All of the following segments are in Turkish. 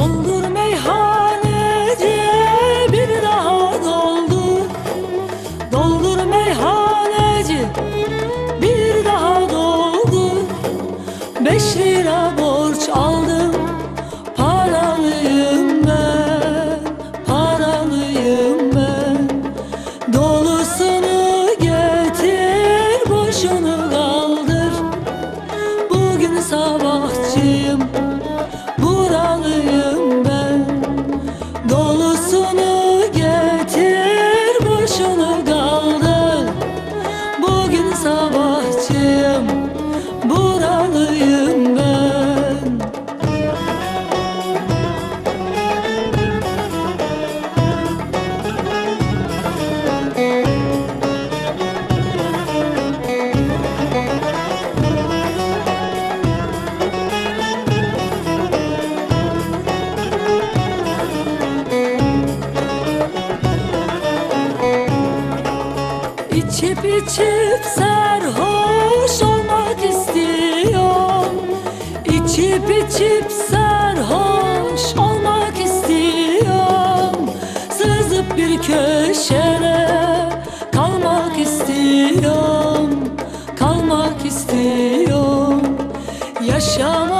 Doldur meyhanece bir daha doldur. Doldur meyhaneci bir daha doldur. Beş lira borç aldım Paralıyım ben, paralıyım ben. Dolusunu getir boşunu Dolusunu İçip içip sarhoş olmak istiyorum. İçip içip sarhoş olmak istiyorum. Sızıp bir köşede kalmak istiyorum. Kalmak istiyorum. Yaşamayı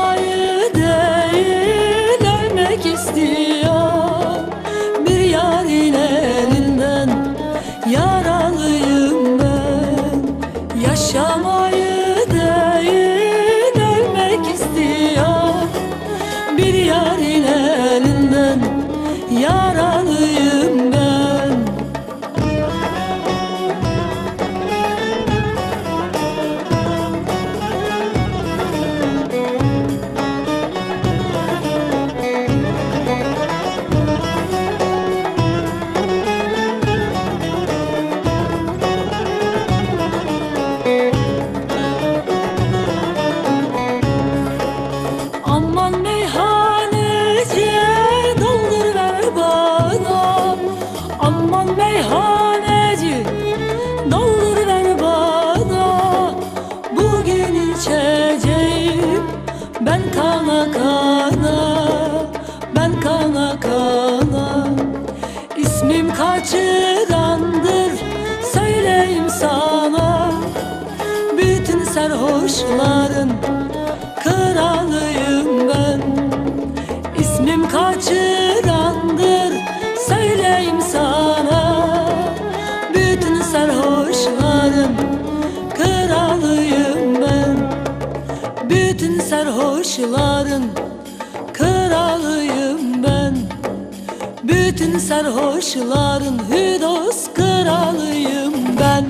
Aman meyhaneci doldur ver bana. Aman meyhaneci doldur ver bana Bugün içeceğim. Ben kana Ben kana kana. Kaçırandır söyleyeyim sana. Bütün sarhoşların İsmim kaçırandır söyleyeyim sana. Bütün sarhoşların kralıyım ben. Bütün sarhoşların kralıyım ben. Bütün sarhoşların hüdos kralıyım ben